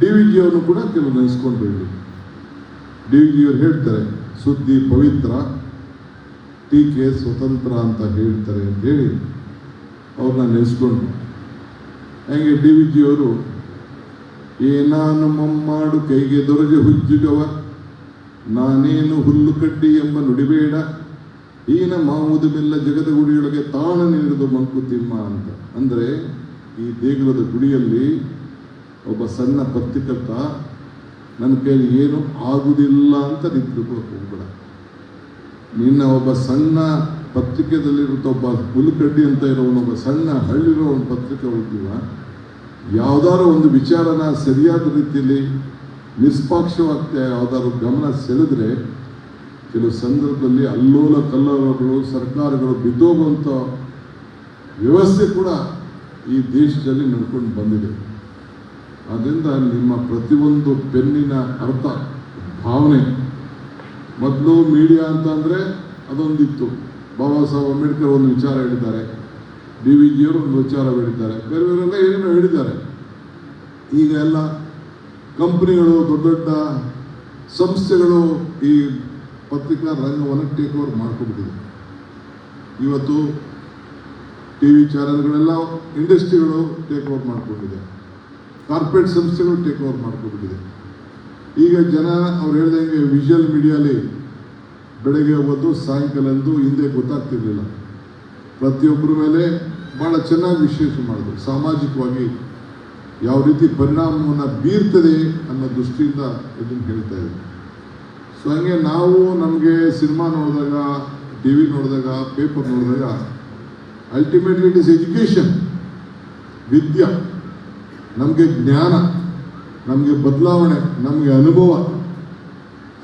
D V ಜಿಯವರು ಕೂಡ ಕೆಲವು ನೆನೆಸ್ಕೊಂಡು ಬಿಡಿ ಡಿ ವಿ ಜಿಯವರು ಹೇಳ್ತಾರೆ, ಸುದ್ದಿ ಪವಿತ್ರ, ಟೀಕೆ ಸ್ವತಂತ್ರ ಅಂತ ಹೇಳ್ತಾರೆ ಅಂತ ಹೇಳಿ ಅವ್ರನ್ನ ನೆನೆಸ್ಕೊಂಡು ಹಂಗೆ ಡಿ ವಿ ಜಿಯವರು ಏನಾನು ಮಮ್ಮಾಡು ಕೈಗೆ ದೊರಗೆ ಹುಜ್ಜುಗವ ನಾನೇನು ಹುಲ್ಲು ಕಡ್ಡಿ ಎಂಬ ನುಡಿಬೇಡ ಈನ ಮಾವುದು ಮೆಲ್ಲ ಜಗದ ಗುಡಿಯೊಳಗೆ ತಾಣ ನೀಡಿದು ಮಂಕುತಿಮ್ಮ ಅಂತ. ಅಂದರೆ ಈ ದೇಗುಲದ ಗುಡಿಯಲ್ಲಿ ಒಬ್ಬ ಸಣ್ಣ ಪತ್ರಿಕರ್ತ ನನ್ನ ಕೈಲಿ ಏನು ಆಗುವುದಿಲ್ಲ ಅಂತ ನಿಂತ್ಕೊಳ್ಳೋಕೆ ಹೋಗ್ಬೇಡ. ನಿನ್ನ ಒಬ್ಬ ಸಣ್ಣ ಪತ್ರಿಕೆದಲ್ಲಿರುವಂಥ ಒಬ್ಬ ಹುಲ್ಕಡ್ಡಿ ಅಂತ ಇರೋವನು, ಒಬ್ಬ ಸಣ್ಣ ಹಳ್ಳಿರೋ ಒಂದು ಪತ್ರಿಕೆ ಹೋಗ್ತೀವ ಯಾವುದಾದ್ರೂ ಒಂದು ವಿಚಾರನ ಸರಿಯಾದ ರೀತಿಯಲ್ಲಿ ನಿಷ್ಪಾಕ್ಷವಾಗಿ ಯಾವುದಾದ್ರು ಗಮನ ಸೆಳೆದ್ರೆ ಕೆಲವು ಸಂದರ್ಭದಲ್ಲಿ ಅಲ್ಲೋಲ ಕಲ್ಲೋಲಗಳು, ಸರ್ಕಾರಗಳು ಬಿದ್ದೋಗುವಂಥ ವ್ಯವಸ್ಥೆ ಕೂಡ ಈ ದೇಶದಲ್ಲಿ ನಡ್ಕೊಂಡು ಬಂದಿದೆ. ಆದ್ದರಿಂದ ನಿಮ್ಮ ಪ್ರತಿಯೊಂದು ಪೆನ್ನಿನ ಅರ್ಥ, ಭಾವನೆ, ಮೊದಲು ಮೀಡಿಯಾ ಅಂತಂದರೆ ಅದೊಂದಿತ್ತು. ಬಾಬಾ ಸಾಹೇಬ್ ಅಂಬೇಡ್ಕರ್ ಒಂದು ವಿಚಾರ ಹೇಳಿದ್ದಾರೆ. ಡಿ ವಿ ಜಿಯವರು ಒಂದು ವಿಚಾರ ಹೇಳಿದ್ದಾರೆ. ಬೇರೆ ಬೇರೆಲ್ಲ ಏನೇನೋ ಹೇಳಿದ್ದಾರೆ. ಈಗ ಎಲ್ಲ ಕಂಪ್ನಿಗಳು, ದೊಡ್ಡ ದೊಡ್ಡ ಸಂಸ್ಥೆಗಳು ಈ ಪತ್ರಿಕಾ ರಂಗವನ್ನು ಟೇಕ್ ಓವರ್ ಮಾಡ್ಕೊಬಿಟ್ಟಿದೆ ಇವತ್ತು ಟಿ ವಿ ಚಾನೆಲ್ಗಳೆಲ್ಲ ಇಂಡಸ್ಟ್ರಿಗಳು ಟೇಕ್ ಓವರ್ ಮಾಡ್ಕೊಂಡಿದೆ. ಕಾರ್ಪೊರೇಟ್ ಸಂಸ್ಥೆಗಳು ಟೇಕ್ ಓವರ್ ಮಾಡ್ಕೊಬಿಟ್ಟಿದೆ. ಈಗ ಜನ ಅವ್ರು ಹೇಳ್ದಂಗೆ ವಿಜುವಲ್ ಮೀಡಿಯಾಲಿ ಬೆಳಗ್ಗೆ ಹೋಗೋದು, ಸಾಯಂಕಾಲ ಎಂದು ಹಿಂದೆ ಗೊತ್ತಾಗ್ತಿರ್ಲಿಲ್ಲ. ಪ್ರತಿಯೊಬ್ಬರ ಮೇಲೆ ಭಾಳ ಚೆನ್ನಾಗಿ ವಿಶ್ಲೇಷಣೆ ಮಾಡಿದ್ರು. ಸಾಮಾಜಿಕವಾಗಿ ಯಾವ ರೀತಿ ಪರಿಣಾಮವನ್ನು ಬೀರ್ತದೆ ಅನ್ನೋ ದೃಷ್ಟಿಯಿಂದ ಇದನ್ನು ಹೇಳ್ತಾ ಇದ್ದಾರೆ ಸೊ ಹಂಗೆ ನಾವು ನಮಗೆ ಸಿನಿಮಾ ನೋಡಿದಾಗ ಟಿ ವಿ ನೋಡಿದಾಗ ಪೇಪರ್ ನೋಡಿದಾಗ ಅಲ್ಟಿಮೇಟ್ಲಿ ಇಟ್ ಇಸ್ ಎಜುಕೇಷನ್ ವಿದ್ಯಾ. ನಮಗೆ ಜ್ಞಾನ, ನಮಗೆ ಬದಲಾವಣೆ, ನಮಗೆ ಅನುಭವ.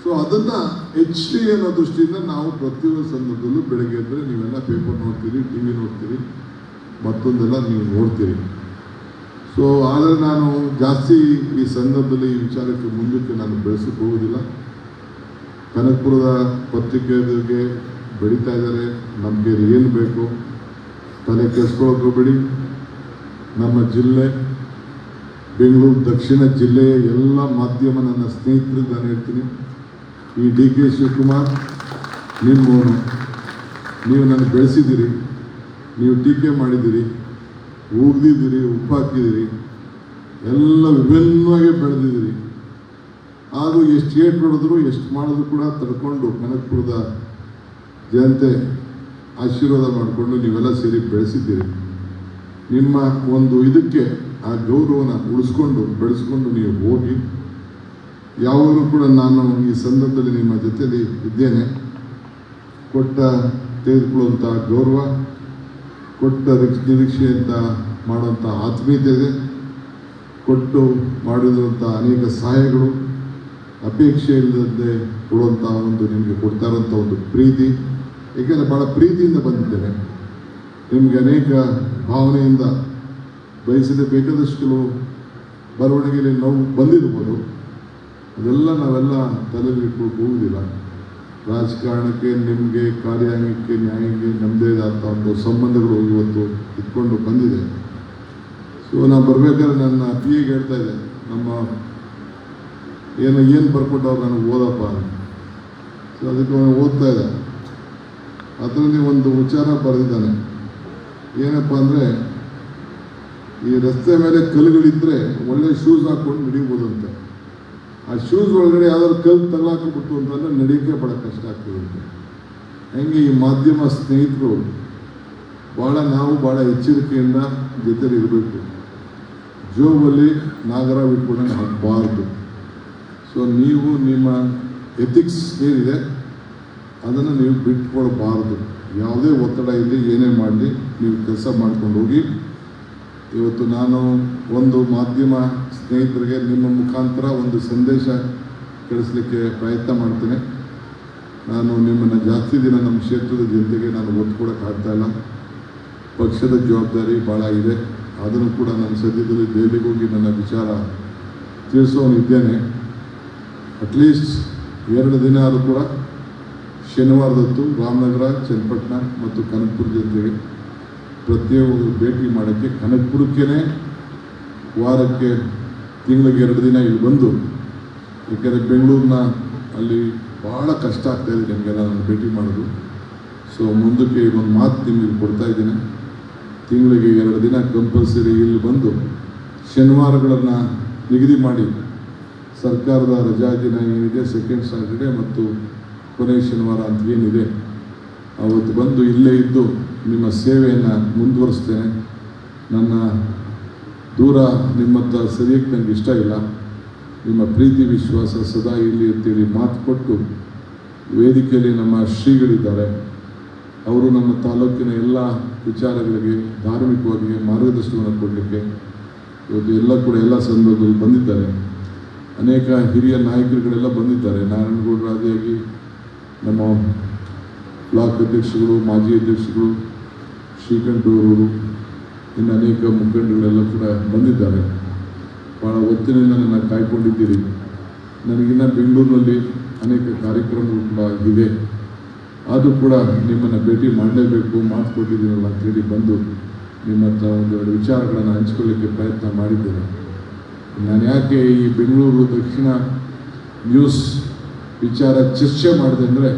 ಸೊ ಅದನ್ನು ಎಚ್ ಡಿ ಅನ್ನೋ ದೃಷ್ಟಿಯಿಂದ ನಾವು ಪ್ರತಿಯೊಂದು ಸಂದರ್ಭದಲ್ಲೂ ಬೆಳಗ್ಗೆ ಅಂದರೆ ನೀವೆಲ್ಲ ಪೇಪರ್ ನೋಡ್ತೀರಿ ಟಿ ವಿ ನೋಡ್ತೀರಿ, ಮತ್ತೊಂದೆಲ್ಲ ನೀವು ನೋಡ್ತೀರಿ. ಸೊ ಆದರೆ ನಾನು ಜಾಸ್ತಿ ಈ ಸಂದರ್ಭದಲ್ಲಿ ಈ ವಿಚಾರಕ್ಕೆ ಮುಂದಕ್ಕೆ ನಾನು ಬೆಳೆಸಕ್ಕೆ ಹೋಗೋದಿಲ್ಲ. ಕನಕಪುರದ ಪತ್ರಿಕೆಗಳಿಗೆ ಬೆಳೀತಾ ಇದ್ದಾರೆ, ನಮಗೆ ಏನು ಬೇಕು ತಲೆ ಕೆಸ್ಕೊಳ್ಳೋಕೆ ಬಿಡಿ. ನಮ್ಮ ಜಿಲ್ಲೆ ಬೆಂಗಳೂರು ದಕ್ಷಿಣ ಜಿಲ್ಲೆಯ ಎಲ್ಲ ಮಾಧ್ಯಮ ನನ್ನ ಸ್ನೇಹಿತರಿಗೆ ನಾನು ಹೇಳ್ತೀನಿ. ಈ ಡಿ ಕೆ ಶಿವಕುಮಾರ್ ನಿಮ್ಮವನು ನೀವು ನನಗೆ ಬೆಳೆಸಿದ್ದೀರಿ, ನೀವು ಟೀಕೆ ಮಾಡಿದ್ದೀರಿ ಉಗ್ದಿದ್ದೀರಿ ಉಪ್ಪು ಹಾಕಿದ್ದೀರಿ, ಎಲ್ಲ ವಿಭಿನ್ನವಾಗಿ ಬೆಳೆದಿದ್ದೀರಿ. ಆದರೂ ಎಷ್ಟು ಏಟ್ ಹೊಡೆದ್ರು, ಎಷ್ಟು ಮಾಡಿದ್ರು ಕೂಡ ತಡ್ಕೊಂಡು ಕನಕಪುರದ ಜನತೆ ಆಶೀರ್ವಾದ ಮಾಡಿಕೊಂಡು ನೀವೆಲ್ಲ ಸೇರಿ ಬೆಳೆಸಿದ್ದೀರಿ. ನಿಮ್ಮ ಒಂದು ಇದಕ್ಕೆ ಆ ಗೌರವನ ಉಳಿಸ್ಕೊಂಡು ಬೆಳೆಸ್ಕೊಂಡು ನೀವು ಹೋಗಿ, ಯಾವಾಗಲೂ ಕೂಡ ನಾನು ಈ ಸಂದರ್ಭದಲ್ಲಿ ನಿಮ್ಮ ಜೊತೆಯಲ್ಲಿ ಇದ್ದೇನೆ. ಕೊಟ್ಟ ತೆಗೆದುಕೊಳ್ಳುವಂಥ ಗೌರವ, ಕೊಟ್ಟ ನಿರೀಕ್ಷೆಯಿಂದ ಮಾಡುವಂಥ ಆತ್ಮೀಯತೆ ಇದೆ. ಕೊಟ್ಟು ಮಾಡಿರುವಂಥ ಅನೇಕ ಸಹಾಯಗಳು, ಅಪೇಕ್ಷೆ ಇಲ್ಲದಂತೆ ಕೊಡುವಂಥ ಒಂದು ನಿಮಗೆ ಕೊಡ್ತಾ ಇರುವಂಥ ಒಂದು ಪ್ರೀತಿ. ಏಕೆಂದರೆ ಭಾಳ ಪ್ರೀತಿಯಿಂದ ಬಂದಿದ್ದೇನೆ. ನಿಮಗೆ ಅನೇಕ ಭಾವನೆಯಿಂದ ಬಯಸದೆ ಬೇಕಾದಷ್ಟು ಕೆಲವು ಬರವಣಿಗೆಯಲ್ಲಿ ನೋವು ಬಂದಿರ್ಬೋದು. ಅದೆಲ್ಲ ನಾವೆಲ್ಲ ತಲೆಯಲ್ಲಿ ಹೋಗುವುದಿಲ್ಲ ರಾಜಕಾರಣಕ್ಕೆ, ನಿಮಗೆ, ಕಾರ್ಯಾಂಗಕ್ಕೆ, ನ್ಯಾಯಕ್ಕೆ ನಮ್ಮದೇ ಆದಂಥ ಒಂದು ಸಂಬಂಧಗಳು ಇವತ್ತು ಇಟ್ಕೊಂಡು ಬಂದಿದೆ. ಸೊ ನಾನು ಬರಬೇಕಾದ್ರೆ ನನ್ನ ಪಿ ಹೇಳ್ತಾ ಇದ್ದೆ, ನಮ್ಮ ಏನು ಏನು ಬರ್ಕೊಟ್ಟವ್ರು ನನಗೆ ಓದಪ್ಪ ಸೊ ಅದಕ್ಕೆ ಓದ್ತಾ ಇದ್ದೆ. ಅದರಲ್ಲಿ ಒಂದು ವಿಚಾರ ಬರೆದಿದ್ದಾನೆ. ಏನಪ್ಪ ಅಂದರೆ, ಈ ರಸ್ತೆ ಮೇಲೆ ಕಲ್ಲುಗಳಿದ್ದರೆ ಒಳ್ಳೆ ಶೂಸ್ ಹಾಕ್ಕೊಂಡು ನಡಿಬೋದಂತೆ. ಆ ಶೂಸ್ ಒಳಗಡೆ ಯಾವ್ದಾದ್ರು ಕಲ್ಲು ತಗಲಾಕಿಬಿಟ್ಟು ಅಂತಂದ್ರೆ ನಡೀಕೆ ಭಾಳ ಕಷ್ಟ ಆಗ್ತದಂತೆ. ಹೆಂಗೆ ಈ ಮಾಧ್ಯಮ ಸ್ನೇಹಿತರು ಭಾಳ ನಾವು ಭಾಳ ಎಚ್ಚರಿಕೆಯಿಂದ ಜೊತೆಲಿ ಇರಬೇಕು ಜೋಬಲ್ಲಿ ನಾಗರ ಬಿಟ್ಕೊಂಡು ಹಾಕಬಾರ್ದು. ಸೊ ನೀವು ನಿಮ್ಮ ಎಥಿಕ್ಸ್ ಏನಿದೆ ಅದನ್ನು ನೀವು ಬಿಟ್ಕೊಳ್ಬಾರ್ದು ಯಾವುದೇ ಒತ್ತಡ ಇಲ್ಲಿ ಏನೇ ಮಾಡಲಿ, ನೀವು ಕೆಲಸ ಮಾಡ್ಕೊಂಡು ಹೋಗಿ. ಇವತ್ತು ನಾನು ಒಂದು ಮಾಧ್ಯಮ ಸ್ನೇಹಿತರಿಗೆ ನಿಮ್ಮ ಮುಖಾಂತರ ಒಂದು ಸಂದೇಶ ಕಳಿಸ್ಲಿಕ್ಕೆ ಪ್ರಯತ್ನ ಮಾಡ್ತೇನೆ. ನಾನು ನಿಮ್ಮನ್ನು ಜಾಸ್ತಿ ದಿನ ನಮ್ಮ ಕ್ಷೇತ್ರದ ಜನತೆಗೆ ನಾನು ಒತ್ತು ಇಲ್ಲ. ಪಕ್ಷದ ಜವಾಬ್ದಾರಿ ಭಾಳ ಇದೆ. ಅದನ್ನು ಕೂಡ ನಾನು ಸದ್ಯದಲ್ಲಿ ದೆಹಲಿಗೆ ಹೋಗಿ ನನ್ನ ವಿಚಾರ ತಿಳಿಸೋನಿದ್ದೇನೆ. ಅಟ್ಲೀಸ್ಟ್ ಎರಡು ದಿನ ಆದರೂ ಕೂಡ ಶನಿವಾರದತ್ತು ರಾಮನಗರ, ಚನ್ನಪಟ್ಟಣ ಮತ್ತು ಕನಕಪುರ ಜೊತೆಗೆ ಪ್ರತಿಯೊಬ್ಬರು ಭೇಟಿ ಮಾಡೋಕ್ಕೆ ಕನಕಪುರಕ್ಕೇ ವಾರಕ್ಕೆ ತಿಂಗಳಿಗೆ ಎರಡು ದಿನ ಇಲ್ಲಿ ಬಂದು ಏಕೆಂದರೆ ಬೆಂಗಳೂರಿನ ಅಲ್ಲಿ ಭಾಳ ಕಷ್ಟ ಆಗ್ತಾಯಿದೆ ನಿಮಗೆಲ್ಲ ನಾನು ಭೇಟಿ ಮಾಡೋದು. ಸೊ ಮುಂದಕ್ಕೆ ಒಂದು ಮಾತು ನಿಮಗೆ ಕೊಡ್ತಾ ಇದ್ದೀನಿ. ತಿಂಗಳಿಗೆ ಎರಡು ದಿನ ಕಂಪಲ್ಸರಿ ಇಲ್ಲಿ ಬಂದು ಶನಿವಾರಗಳನ್ನು ನಿಗದಿ ಮಾಡಿ, ಸರ್ಕಾರದ ರಜಾ ದಿನ ಏನಿದೆ ಸೆಕೆಂಡ್ ಸ್ಯಾಟರ್ಡೆ ಮತ್ತು ಕೊನೆ ಶನಿವಾರ ಅಂತ ಏನಿದೆ, ಅವತ್ತು ಬಂದು ಇಲ್ಲೇ ಇದ್ದು ನಿಮ್ಮ ಸೇವೆಯನ್ನು ಮುಂದುವರಿಸ್ತೇನೆ. ನನ್ನ ದೂರ ನಿಮ್ಮ ಹತ್ರ ಸರಿಯಕ್ಕೆ ನನಗೆ ಇಷ್ಟ ಇಲ್ಲ. ನಿಮ್ಮ ಪ್ರೀತಿ, ವಿಶ್ವಾಸ ಸದಾ ಇಲ್ಲಿ ಅಂತೇಳಿ ಮಾತು ಕೊಟ್ಟು ವೇದಿಕೆಯಲ್ಲಿ ನಮ್ಮ ಶ್ರೀಗಳಿದ್ದಾರೆ. ಅವರು ನಮ್ಮ ತಾಲೂಕಿನ ಎಲ್ಲ ವಿಚಾರಗಳಿಗೆ ಧಾರ್ಮಿಕವಾಗಿ ಮಾರ್ಗದರ್ಶನವನ್ನು ಕೊಡಲಿಕ್ಕೆ ಇವತ್ತು ಎಲ್ಲ ಕೂಡ ಎಲ್ಲ ಸಂದರ್ಭದಲ್ಲಿ ಬಂದಿದ್ದಾರೆ. ಅನೇಕ ಹಿರಿಯ ನಾಯಕರುಗಳೆಲ್ಲ ಬಂದಿದ್ದಾರೆ. ನಾರಾಯಣಗೌಡರಾದಿಯಾಗಿ ನಮ್ಮ ಬ್ಲಾಕ್ ಅಧ್ಯಕ್ಷಗಳು, ಮಾಜಿ ಅಧ್ಯಕ್ಷಗಳು ಶ್ರೀಕಂಠರವರು ಇನ್ನು ಅನೇಕ ಮುಖಂಡಗಳೆಲ್ಲ ಕೂಡ ಬಂದಿದ್ದಾರೆ. ಭಾಳ ಒತ್ತಿನಿಂದ ನನ್ನ ಕಾಯ್ಕೊಂಡಿದ್ದೀರಿ. ನನಗಿನ್ನ ಬೆಂಗಳೂರಿನಲ್ಲಿ ಅನೇಕ ಕಾರ್ಯಕ್ರಮಗಳು ಕೂಡ ಇವೆ ಆದರೂ ಕೂಡ ನಿಮ್ಮನ್ನು ಭೇಟಿ ಮಾಡಲೇಬೇಕು ಮಾತು ಕೊಟ್ಟಿದ್ದೀನಲ್ಲ ಅಂತೇಳಿ ಬಂದು ನಿಮ್ಮ ಹತ್ರ ಎರಡು ವಿಚಾರಗಳನ್ನು ಹಂಚ್ಕೊಳ್ಳಿಕ್ಕೆ ಪ್ರಯತ್ನ ಮಾಡಿದ್ದೇನೆ. ನಾನು ಯಾಕೆ ಈ ಬೆಂಗಳೂರು ದಕ್ಷಿಣ ನ್ಯೂಸ್ ವಿಚಾರ ಚರ್ಚೆ ಮಾಡಿದೆ ಅಂದರೆ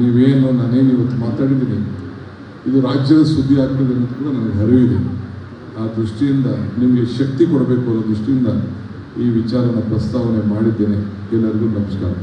ನೀವೇನು, ನಾನೇನು ಇವತ್ತು ಮಾತಾಡಿದ್ದೀನಿ. ಇದು ರಾಜ್ಯದ ಸುದ್ದಿ ಆಗ್ತದೆ ಅನ್ನೋದು ಕೂಡ ನನಗೆ ಅರಿವಿದೆ. ಆ ದೃಷ್ಟಿಯಿಂದ ನಿಮಗೆ ಶಕ್ತಿ ಕೊಡಬೇಕು ಅನ್ನೋ ದೃಷ್ಟಿಯಿಂದ ಈ ವಿಚಾರನ ಪ್ರಸ್ತಾವನೆ ಮಾಡಿದ್ದೇನೆ. ಎಲ್ಲರಿಗೂ ನಮಸ್ಕಾರ.